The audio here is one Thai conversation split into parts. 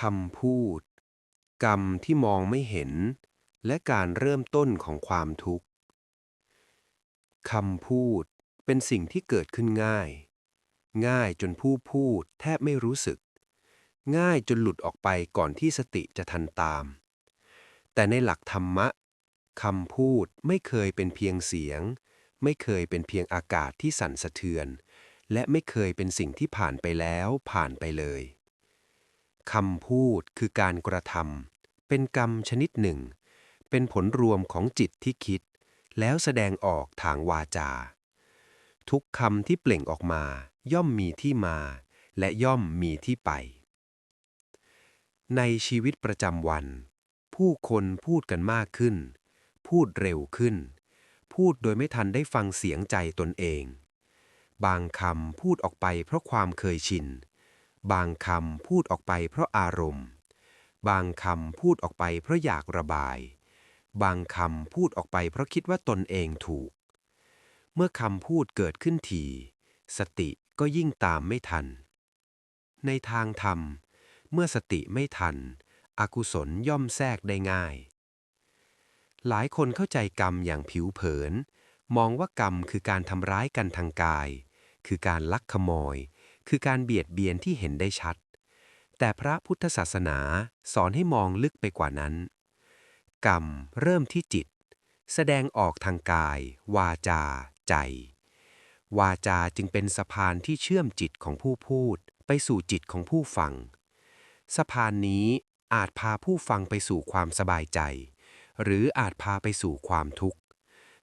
คำพูด กรรมที่มองไม่เห็น และการเริ่มต้นของความทุกข์คำพูดเป็นสิ่งที่เกิดขึ้นง่าย ง่ายจนผู้พูดแทบไม่รู้สึก ง่ายจนหลุดออกไปก่อนที่สติจะทันตาม แต่ในหลักธรรมะคำพูดไม่เคยเป็นเพียงเสียง ไม่เคยเป็นเพียงอากาศที่สั่นสะเทือน และไม่เคยเป็นสิ่งที่ผ่านไปแล้วผ่านไปเลย คำพูดคือการกระทำเป็นกรรมชนิดหนึ่ง เป็นผลรวมของจิตที่คิด แล้วแสดงออกทางวาจา ทุกคำที่เปล่งออกมา ย่อมมีที่มา และย่อมมีที่ไป ในชีวิตประจำวัน ผู้คนพูดกันมากขึ้น พูดเร็วขึ้น พูดโดยไม่ทันได้ฟังเสียงใจตนเอง บางคำพูดออกไปเพราะความเคยชิน บางคำพูดออกไปเพราะอารมณ์ บางคำพูดออกไปเพราะอยากระบาย บางคำพูดออกไปเพราะคิดว่าตนเองถูก เมื่อคำพูดเกิดขึ้นทีสติก็ยิ่งตามไม่ทัน ในทางธรรม เมื่อสติไม่ทัน อกุศลย่อมแทรกได้ง่าย หลายคนเข้าใจกรรมอย่างผิวเผิน มองว่ากรรมคือการทำร้ายกันทางกาย คือการลักขโมย คือการเบียดเบียนที่เห็นได้ชัด แต่พระพุทธศาสนาสอนให้มองลึกไปกว่านั้น กรรมเริ่มที่จิต แสดงออกทางกาย วาจา ใจ วาจาจึงเป็นสะพานที่เชื่อมจิตของผู้พูด ไปสู่จิตของผู้ฟัง สะพานนี้อาจพาผู้ฟังไปสู่ความสบายใจ หรืออาจพาไปสู่ความทุกข์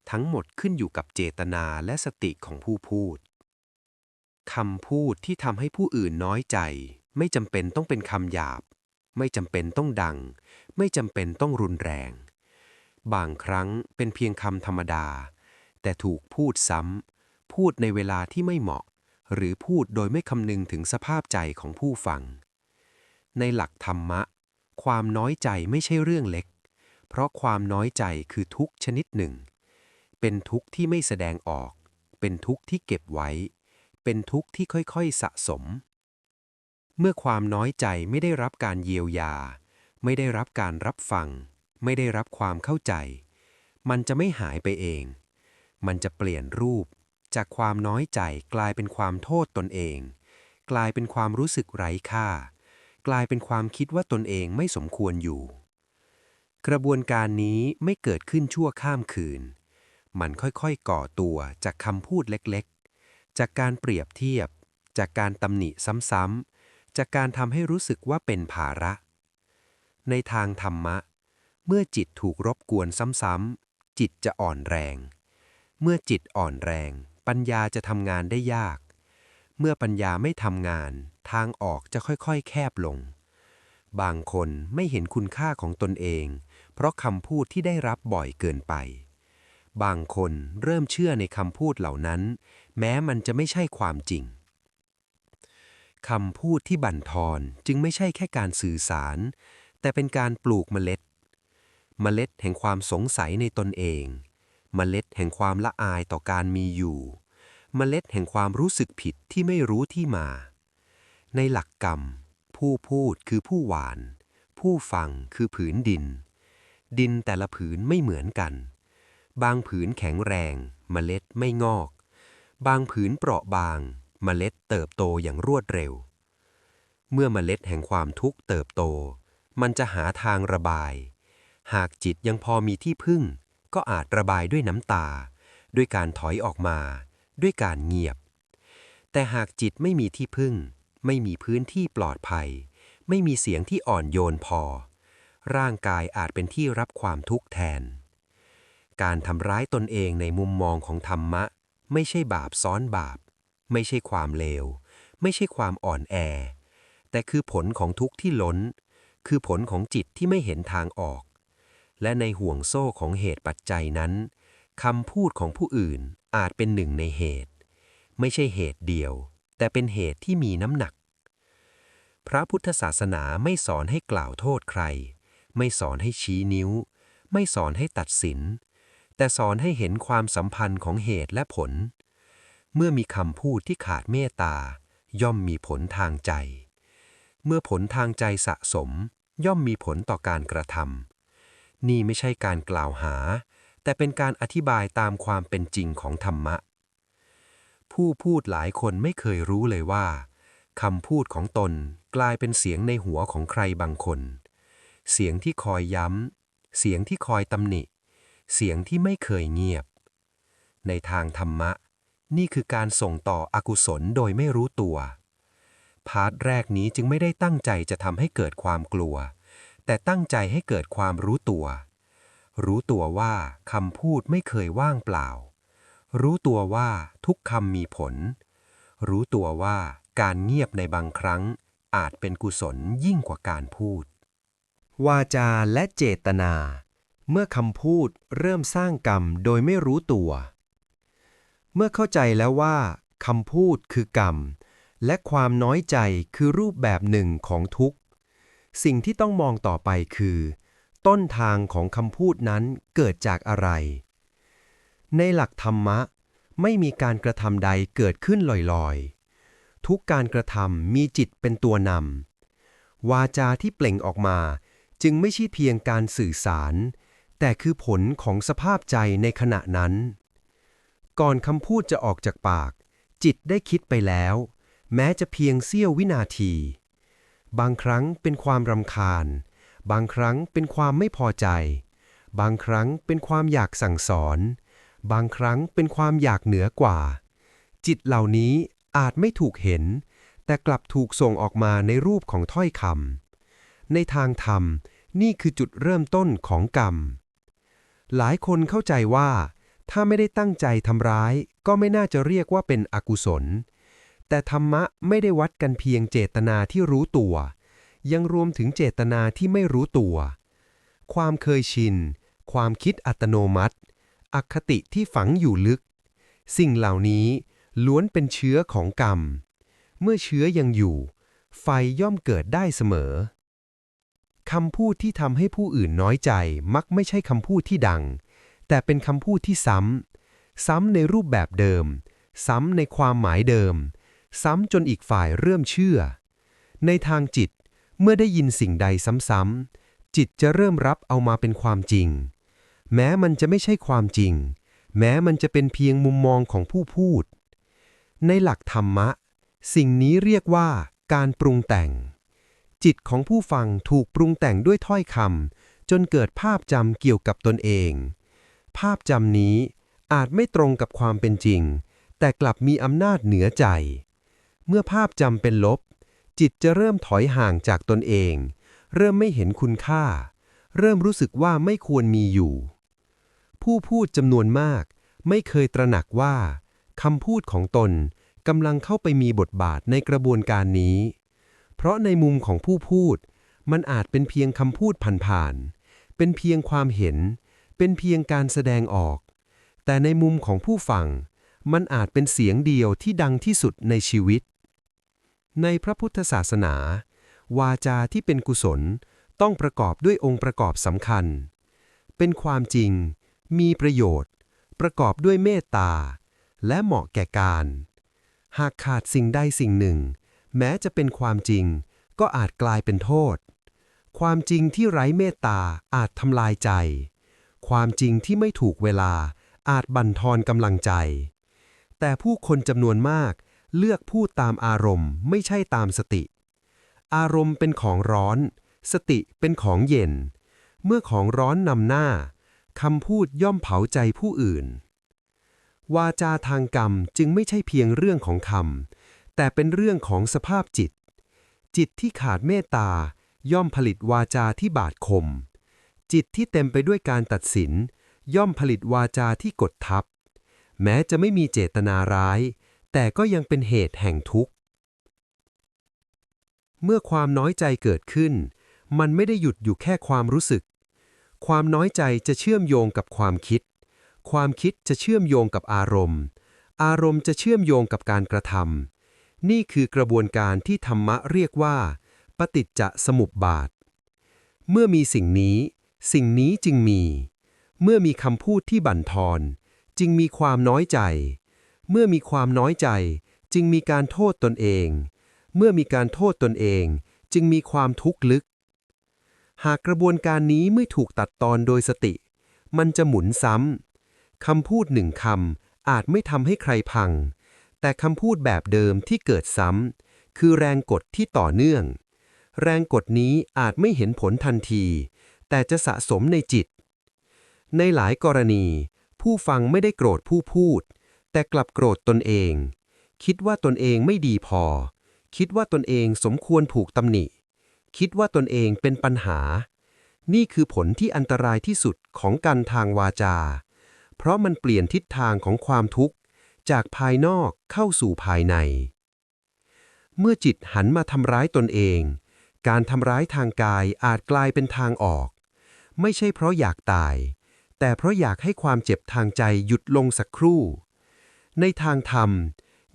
ทั้งหมดขึ้นอยู่กับเจตนาและสติของผู้พูด คำพูดที่ทำให้ผู้อื่นน้อยใจ ไม่จำเป็นต้องเป็นคำหยาบ ไม่จำเป็นต้องดัง ไม่จำเป็นต้องรุนแรง บางครั้งเป็นเพียงคำธรรมดา แต่ถูกพูดซ้ำ พูดในเวลาที่ไม่เหมาะ หรือพูดโดยไม่คำนึงถึงสภาพใจของผู้ฟัง ในหลักธรรมะ ความน้อยใจไม่ใช่เรื่องเล็ก เพราะความน้อยใจคือทุกชนิดหนึ่ง เป็นทุกข์ที่ไม่แสดงออก เป็นทุกข์ที่เก็บไว้ เป็นทุกข์ที่ค่อยๆสะสม เมื่อความน้อยใจไม่ได้รับการเยียวยา ไม่ได้รับการรับฟัง ไม่ได้รับความเข้าใจ มันจะไม่หายไปเอง มันจะเปลี่ยนรูป จากความน้อยใจกลายเป็นความโทษตนเอง กลายเป็นความรู้สึกไร้ค่า กลายเป็นความคิดว่าตนเองไม่สมควรอยู่ กระบวนการนี้ไม่เกิดขึ้นชั่วข้ามคืน มันค่อยๆก่อตัวจากคำพูดเล็กๆ จากการเปรียบเทียบ จากการตำหนิซ้ำๆจากการทำให้รู้สึกว่าเป็นภาระ ในทางธรรมะ เมื่อจิตถูกรบกวนซ้ำๆจิตจะอ่อนแรง เมื่อจิตอ่อนแรง ปัญญาจะทำงานได้ยาก เมื่อปัญญาไม่ทำงาน ทางออกจะค่อยๆ แคบลง บางคนไม่เห็นคุณค่าของตนเอง เพราะคำพูดที่ได้รับบ่อยเกินไปบางคนเริ่มเชื่อในคำพูดเหล่านั้น แม้มันจะไม่ใช่ความจริงคำพูดที่บั่นทอนจึงไม่ใช่แค่การสื่อสาร แต่เป็นการปลูกเมล็ด เมล็ดแห่งความสงสัยในตนเอง เมล็ดแห่งความละอายต่อการมีอยู่ เมล็ดแห่งความรู้สึกผิดที่ไม่รู้ที่มา ในหลักกรรม ผู้พูดคือผู้หวาน ผู้ฟังคือผืนดิน ดินแต่ละผืนไม่เหมือนกัน บางผืนแข็งแรง เมล็ดไม่งอก บางผืนเปราะบาง เมล็ดเติบโตอย่างรวดเร็ว เมื่อเมล็ดแห่งความทุกข์เติบโต มันจะหาทางระบาย หากจิตยังพอมีที่พึ่ง ก็อาจระบายด้วยน้ำตา ด้วยการถอยออกมา ด้วยการเงียบ แต่หากจิตไม่มีที่พึ่ง ไม่มีพื้นที่ปลอดภัย ไม่มีเสียงที่อ่อนโยนพอ ร่างกายอาจเป็นที่รับความทุกข์แทน การทำร้ายตนเองในมุมมองของธรรมะ ไม่ใช่บาปซ้อนบาป ไม่ใช่ความเลว ไม่ใช่ความอ่อนแอ แต่คือผลของทุกข์ที่ล้น คือผลของจิตที่ไม่เห็นทางออก และในห่วงโซ่ของเหตุปัจจัยนั้นคำพูดของผู้อื่นอาจเป็นหนึ่งในเหตุ ไม่ใช่เหตุเดียว แต่เป็นเหตุที่มีน้ำหนัก พระพุทธศาสนาไม่สอนให้กล่าวโทษใคร ไม่สอนให้ชี้นิ้ว ไม่สอนให้ตัดสิน แต่สอนให้เห็นความสัมพันธ์ของเหตุและผล เมื่อมีคำพูดที่ขาดเมตตา ย่อมมีผลทางใจ เมื่อผลทางใจสะสม ย่อมมีผลต่อการกระทำนี่ไม่ใช่การกล่าวหา แต่เป็นการอธิบายตามความเป็นจริงของธรรมะ ผู้พูดหลายคนไม่เคยรู้เลยว่าคำพูดของตนกลายเป็นเสียงในหัวของใครบางคน เสียงที่คอยย้ำ เสียงที่คอยตำหนิ เสียงที่ไม่เคยเงียบ ในทางธรรมะ นี่คือการส่งต่ออกุศลโดยไม่รู้ตัว พาร์ทแรกนี้จึงไม่ได้ตั้งใจจะทำให้เกิดความกลัว แต่ตั้งใจให้เกิดความรู้ตัว รู้ตัวว่าคำพูดไม่เคยว่างเปล่า รู้ตัวว่าทุกคำมีผล รู้ตัวว่าการเงียบในบางครั้ง อาจเป็นกุศลยิ่งกว่าการพูด วาจาและเจตนา เมื่อคำพูดเริ่มสร้างกรรมโดยไม่รู้ตัว เมื่อเข้าใจแล้วว่าคำพูดคือกรรม และความน้อยใจคือรูปแบบหนึ่งของทุกข์ สิ่งที่ต้องมองต่อไปคือ ต้นทางของคำพูดนั้นเกิดจากอะไร ในหลักธรรมะ ไม่มีการกระทำใดเกิดขึ้นลอยๆ ทุกการกระทำมีจิตเป็นตัวนำวาจาที่เปล่งออกมาจึงไม่ใช่เพียงการสื่อสาร แต่คือผลของสภาพใจในขณะนั้น ก่อนคำพูดจะออกจากปาก จิตได้คิดไปแล้ว แม้จะเพียงเสี้ยววินาที บางครั้งเป็นความรำคาญ บางครั้งเป็นความไม่พอใจ บางครั้งเป็นความอยากสั่งสอน บางครั้งเป็นความอยากเหนือกว่า จิตเหล่านี้อาจไม่ถูกเห็น แต่กลับถูกส่งออกมาในรูปของถ้อยคำในทางธรรมนี่คือจุดเริ่มต้นของกรรม หลายคนเข้าใจว่า ถ้าไม่ได้ตั้งใจทำร้าย ก็ไม่น่าจะเรียกว่าเป็นอกุศล แต่ธรรมะไม่ได้วัดกันเพียงเจตนาที่รู้ตัว ยังรวมถึงเจตนาที่ไม่รู้ตัว ความเคยชิน ความคิดอัตโนมัติ อคติที่ฝังอยู่ลึก สิ่งเหล่านี้ล้วนเป็นเชื้อของกรรม เมื่อเชื้อยังอยู่ ไฟย่อมเกิดได้เสมอ คำพูดที่ทำให้ผู้อื่นน้อยใจ มักไม่ใช่คำพูดที่ดัง แต่เป็นคำพูดที่ซ้ำ ซ้ำในรูปแบบเดิม ซ้ำในความหมายเดิม ซ้ำจนอีกฝ่ายเริ่มเชื่อ ในทางจิต เมื่อได้ยินสิ่งใดซ้ำๆจิตจะเริ่มรับเอามาเป็นความจริง แม้มันจะไม่ใช่ความจริง แม้มันจะเป็นเพียงมุมมองของผู้พูด ในหลักธรรมะ สิ่งนี้เรียกว่าการปรุงแต่ง จิตของผู้ฟังถูกปรุงแต่งด้วยถ้อยคำจนเกิดภาพจำเกี่ยวกับตนเอง ภาพจำนี้อาจไม่ตรงกับความเป็นจริง แต่กลับมีอำนาจเหนือใจ เมื่อภาพจำเป็นลบ จิตจะเริ่มถอยห่างจากตนเอง เริ่มไม่เห็นคุณค่า เริ่มรู้สึกว่าไม่ควรมีอยู่ ผู้พูดจำนวนมากไม่เคยตระหนักว่าคำพูดของตนกำลังเข้าไปมีบทบาทในกระบวนการนี้ เพราะในมุมของผู้พูด มันอาจเป็นเพียงคำพูดผ่านๆ เป็นเพียงความเห็น เป็นเพียงการแสดงออก แต่ในมุมของผู้ฟัง มันอาจเป็นเสียงเดียวที่ดังที่สุดในชีวิต ในพระพุทธศาสนา วาจาที่เป็นกุศลต้องประกอบด้วยองค์ประกอบสำคัญ เป็นความจริง มีประโยชน์ ประกอบด้วยเมตตา และเหมาะแก่การ หากขาดสิ่งใดสิ่งหนึ่ง แม้จะเป็นความจริง ก็อาจกลายเป็นโทษ ความจริงที่ไร้เมตตาอาจทำลายใจ ความจริงที่ไม่ถูกเวลาอาจบั่นทอนกำลังใจ แต่ผู้คนจำนวนมากเลือกพูดตามอารมณ์ไม่ใช่ตามสติ อารมณ์เป็นของร้อน สติเป็นของเย็น เมื่อของร้อนนำหน้าคำพูดย่อมเผาใจผู้อื่น วาจาทางกรรมจึงไม่ใช่เพียงเรื่องของคำ แต่เป็นเรื่องของสภาพจิต จิตที่ขาดเมตตา ย่อมผลิตวาจาที่บาดคม จิตที่เต็มไปด้วยการตัดสิน ย่อมผลิตวาจาที่กดทับ แม้จะไม่มีเจตนาร้าย แต่ก็ยังเป็นเหตุแห่งทุกข์ เมื่อความน้อยใจเกิดขึ้น มันไม่ได้หยุดอยู่แค่ความรู้สึก ความน้อยใจจะเชื่อมโยงกับความคิด ความคิดจะเชื่อมโยงกับอารมณ์ อารมณ์จะเชื่อมโยงกับการกระทำ นี่คือกระบวนการที่ธรรมะเรียกว่า ปฏิจจสมุปบาท เมื่อมีสิ่งนี้ สิ่งนี้จึงมี เมื่อมีคำพูดที่บั่นทอน จึงมีความน้อยใจ เมื่อมีความน้อยใจ จึงมีการโทษตนเอง เมื่อมีการโทษตนเอง จึงมีความทุกข์ลึก หากกระบวนการนี้ไม่ถูกตัดตอนโดยสติ มันจะหมุนซ้ำคำพูดหนึ่งคำอาจไม่ทำให้ใครพัง แต่คำพูดแบบเดิมที่เกิดซ้ำคือแรงกดที่ต่อเนื่อง แรงกดนี้อาจไม่เห็นผลทันที แต่จะสะสมในจิต ในหลายกรณี ผู้ฟังไม่ได้โกรธผู้พูด แต่กลับโกรธตนเอง คิดว่าตนเองไม่ดีพอ คิดว่าตนเองสมควรผูกตำหนิ คิดว่าตนเองเป็นปัญหา นี่คือผลที่อันตรายที่สุดของการทางวาจา เพราะมันเปลี่ยนทิศทางของความทุกข์ จากภายนอกเข้าสู่ภายใน เมื่อจิตหันมาทำร้ายตนเอง การทำร้ายทางกายอาจกลายเป็นทางออก ไม่ใช่เพราะอยากตาย แต่เพราะอยากให้ความเจ็บทางใจหยุดลงสักครู่ ในทางธรรม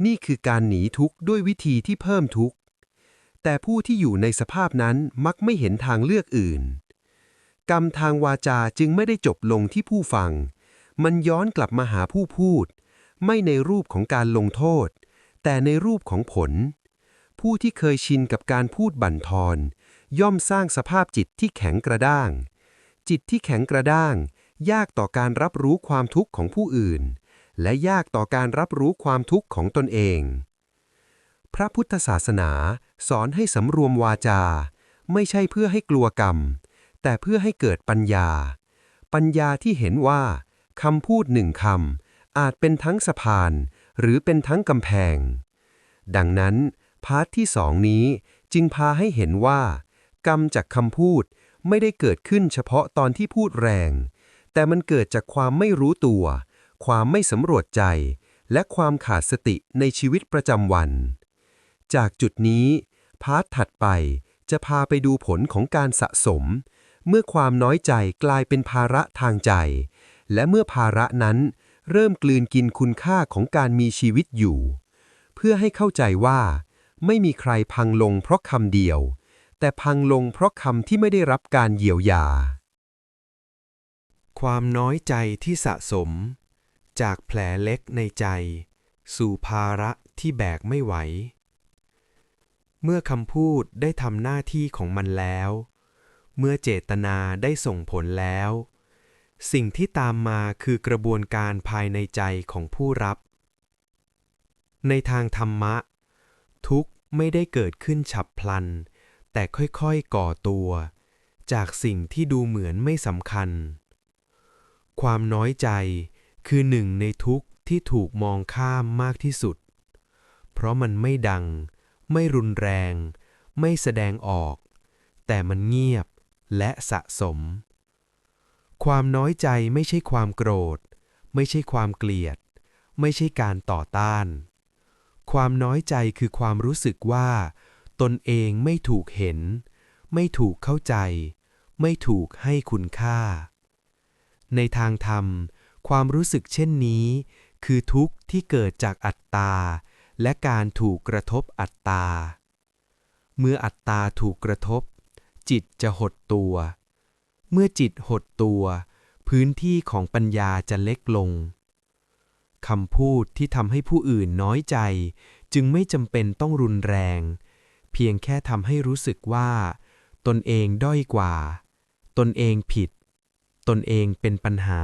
นี่คือการหนีทุกข์ด้วยวิธีที่เพิ่มทุกข์ แต่ผู้ที่อยู่ในสภาพนั้นมักไม่เห็นทางเลือกอื่น กรรมทางวาจาจึงไม่ได้จบลงที่ผู้ฟัง มันย้อนกลับมาหาผู้พูด ไม่ในรูปของการลงโทษ แต่ในรูปของผล ผู้ที่เคยชินกับการพูดบั่นทอน ย่อมสร้างสภาพจิตที่แข็งกระด้าง จิตที่แข็งกระด้าง ยากต่อการรับรู้ความทุกข์ของผู้อื่น และยากต่อการรับรู้ความทุกข์ของตนเอง พระพุทธศาสนาสอนให้สำรวมวาจา ไม่ใช่เพื่อให้กลัวกรรม แต่เพื่อให้เกิดปัญญา ปัญญาที่เห็นว่าคำพูดหนึ่งคำ อาจเป็นทั้งสะพาน หรือเป็นทั้งกำแพง ดังนั้น พาร์ทที่สองนี้จึงพาให้เห็นว่า กรรมจากคำพูดไม่ได้เกิดขึ้นเฉพาะตอนที่พูดแรง แต่มันเกิดจากความไม่รู้ตัว ความไม่สำรวจใจ และความขาดสติในชีวิตประจำวัน จากจุดนี้ พาร์ทถัดไปจะพาไปดูผลของการสะสม เมื่อความน้อยใจกลายเป็นภาระทางใจ และเมื่อภาระนั้น เริ่มกลืนกินคุณค่าของการมีชีวิตอยู่ เพื่อให้เข้าใจว่า ไม่มีใครพังลงเพราะคำเดียว แต่พังลงเพราะคำที่ไม่ได้รับการเยียวยา ความน้อยใจที่สะสม จากแผลเล็กในใจ สู่ภาระที่แบกไม่ไหว เมื่อคำพูดได้ทำหน้าที่ของมันแล้ว เมื่อเจตนาได้ส่งผลแล้ว สิ่งที่ตามมาคือกระบวนการภายในใจของผู้รับ ในทางธรรมะ ทุกข์ไม่ได้เกิดขึ้นฉับพลัน แต่ค่อยๆก่อตัว จากสิ่งที่ดูเหมือนไม่สำคัญ ความน้อยใจคือหนึ่งในทุกข์ที่ถูกมองข้ามมากที่สุด เพราะมันไม่ดัง ไม่รุนแรง ไม่แสดงออก แต่มันเงียบและสะสม ความน้อยใจไม่ใช่ความโกรธ ไม่ใช่ความเกลียด ไม่ใช่การต่อต้าน ความน้อยใจคือความรู้สึกว่า ตนเองไม่ถูกเห็น ไม่ถูกเข้าใจ ไม่ถูกให้คุณค่า ในทางธรรม ความรู้สึกเช่นนี้ คือทุกข์ที่เกิดจากอัตตา และการถูกกระทบอัตตา เมื่ออัตตาถูกกระทบ จิตจะหดตัว เมื่อจิตหดตัว พื้นที่ของปัญญาจะเล็กลงคำพูดที่ทำให้ผู้อื่นน้อยใจ จึงไม่จำเป็นต้องรุนแรง เพียงแค่ทำให้รู้สึกว่า ตนเองด้อยกว่า ตนเองผิด ตนเองเป็นปัญหา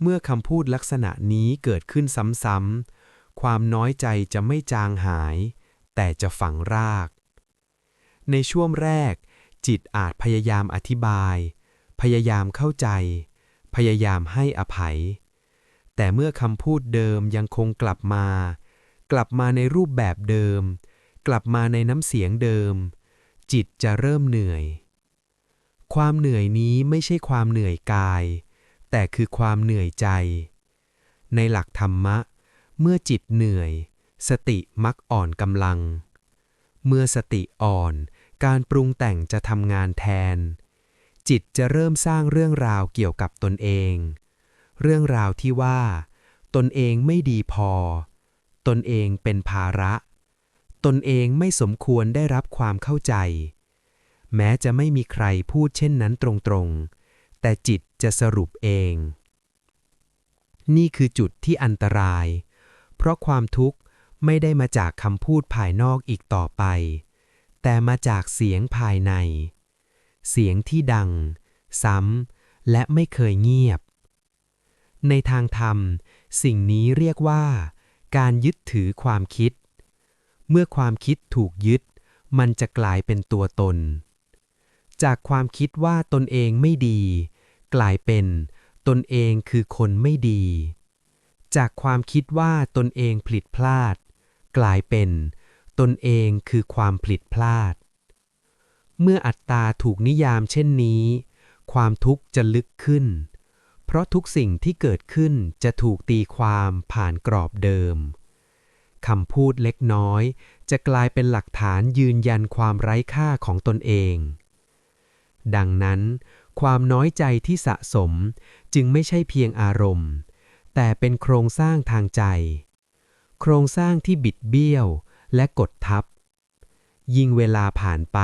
เมื่อคำพูดลักษณะนี้เกิดขึ้นซ้ำๆความน้อยใจจะไม่จางหาย แต่จะฝังราก ในช่วงแรก จิตอาจพยายามอธิบาย พยายามเข้าใจ พยายามให้อภัย แต่เมื่อคำพูดเดิมยังคงกลับมา กลับมาในรูปแบบเดิม กลับมาในน้ำเสียงเดิม จิตจะเริ่มเหนื่อย ความเหนื่อยนี้ไม่ใช่ความเหนื่อยกาย แต่คือความเหนื่อยใจ ในหลักธรรมะ เมื่อจิตเหนื่อย สติมักอ่อนกำลัง เมื่อสติอ่อน การปรุงแต่งจะทำงานแทน จิตจะเริ่มสร้างเรื่องราวเกี่ยวกับตนเอง เรื่องราวที่ว่า ตนเองไม่ดีพอ ตนเองเป็นภาระ ตนเองไม่สมควรได้รับความเข้าใจ แม้จะไม่มีใครพูดเช่นนั้นตรงๆ แต่จิตจะสรุปเอง นี่คือจุดที่อันตราย เพราะความทุกข์ไม่ได้มาจากคำพูดภายนอกอีกต่อไป แต่มาจากเสียงภายใน เสียงที่ดัง ซ้ำและไม่เคยเงียบ ในทางธรรม สิ่งนี้เรียกว่า การยึดถือความคิด เมื่อความคิดถูกยึด มันจะกลายเป็นตัวตน จากความคิดว่าตนเองไม่ดี กลายเป็นตนเองคือคนไม่ดี จากความคิดว่าตนเองผิดพลาด กลายเป็น ตนเองคือความผิดพลาด เมื่ออัตตาถูกนิยามเช่นนี้ ความทุกข์จะลึกขึ้น เพราะทุกสิ่งที่เกิดขึ้นจะถูกตีความผ่านกรอบเดิมคำพูดเล็กน้อย จะกลายเป็นหลักฐานยืนยันความไร้ค่าของตนเอง ดังนั้น ความน้อยใจที่สะสมจึงไม่ใช่เพียงอารมณ์ แต่เป็นโครงสร้างทางใจ โครงสร้างที่บิดเบี้ยว และกดทับ ยิ่งเวลาผ่านไป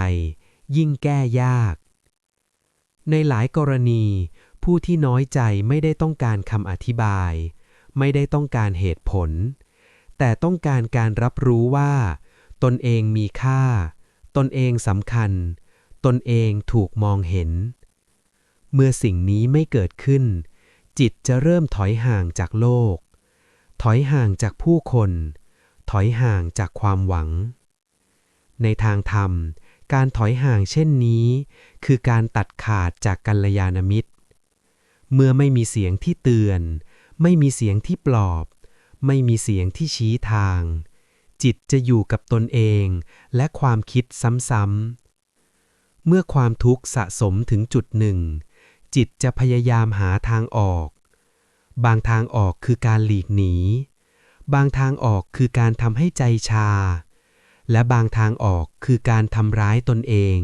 ยิ่งแก้ยาก ในหลายกรณี ผู้ที่น้อยใจไม่ได้ต้องการคำอธิบาย ไม่ได้ต้องการเหตุผล แต่ต้องการการรับรู้ว่า ตนเองมีค่า ตนเองสำคัญ ตนเองถูกมองเห็น เมื่อสิ่งนี้ไม่เกิดขึ้น จิตจะเริ่มถอยห่างจากโลก ถอยห่างจากผู้คน ถอยห่างจากความหวัง ในทางธรรม การถอยห่างเช่นนี้ คือการตัดขาดจากกัลยาณมิตร เมื่อไม่มีเสียงที่เตือน ไม่มีเสียงที่ปลอบ ไม่มีเสียงที่ชี้ทาง จิตจะอยู่กับตนเองและความคิดซ้ำๆ เมื่อความทุกข์สะสมถึงจุดหนึ่ง จิตจะพยายามหาทางออก บางทางออกคือการหลีกหนี บางทางออกคือการทำให้ใจชา และบางทางออกคือการทำร้ายตนเอง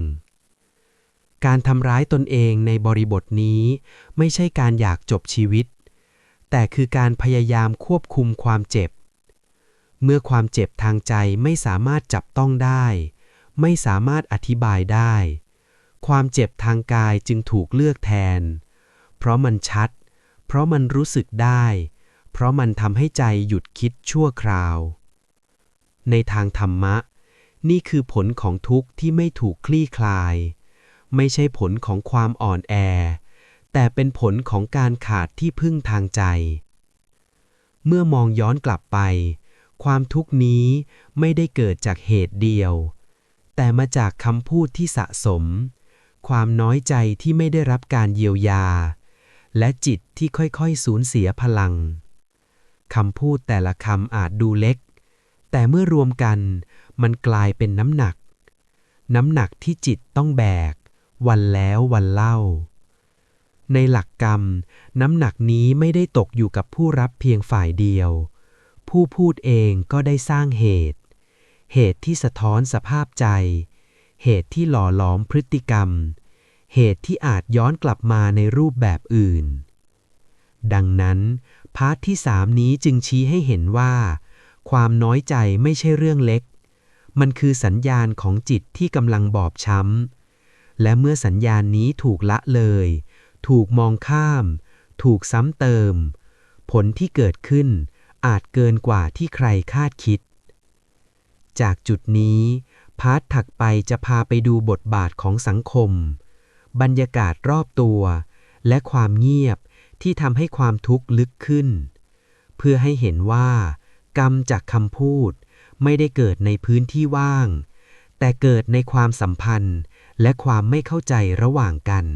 การทำร้ายตนเองในบริบทนี้ ไม่ใช่การอยากจบชีวิต แต่คือการพยายามควบคุมความเจ็บ เมื่อความเจ็บทางใจไม่สามารถจับต้องได้ ไม่สามารถอธิบายได้ ความเจ็บทางกายจึงถูกเลือกแทน เพราะมันชัด เพราะมันรู้สึกได้ เพราะมันทำให้ใจหยุดคิดชั่วคราว ในทางธรรมะ นี่คือผลของทุกข์ที่ไม่ถูกคลี่คลาย ไม่ใช่ผลของความอ่อนแอ แต่เป็นผลของการขาดที่พึ่งทางใจ เมื่อมองย้อนกลับไป ความทุกข์นี้ไม่ได้เกิดจากเหตุเดียว แต่มาจากคำพูดที่สะสม ความน้อยใจที่ไม่ได้รับการเยียวยาและจิตที่ค่อยๆ สูญเสียพลัง คำพูดแต่ละคำอาจดูเล็ก แต่เมื่อรวมกัน มันกลายเป็นน้ำหนัก น้ำหนักที่จิตต้องแบก วันแล้ววันเล่า ในหลักกรรม น้ำหนักนี้ไม่ได้ตกอยู่กับผู้รับเพียงฝ่ายเดียว ผู้พูดเองก็ได้สร้างเหตุ เหตุที่สะท้อนสภาพใจ เหตุที่หล่อหลอมพฤติกรรม เหตุที่อาจย้อนกลับมาในรูปแบบอื่นดังนั้น พาร์ทที่สามนี้จึงชี้ให้เห็นว่า ความน้อยใจไม่ใช่เรื่องเล็ก มันคือสัญญาณของจิตที่กำลังบอบช้ำ และเมื่อสัญญาณนี้ถูกละเลย ถูกมองข้าม ถูกซ้ำเติม ผลที่เกิดขึ้นอาจเกินกว่าที่ใครคาดคิด จากจุดนี้พาร์ทถักไปจะพาไปดูบทบาทของสังคม บรรยากาศรอบตัว และความเงียบ ที่ทำให้ความทุกข์ลึกขึ้น เพื่อให้เห็นว่า กรรมจากคำพูดไม่ได้เกิดในพื้นที่ว่าง แต่เกิดในความสัมพันธ์และความไม่เข้าใจระหว่างกัน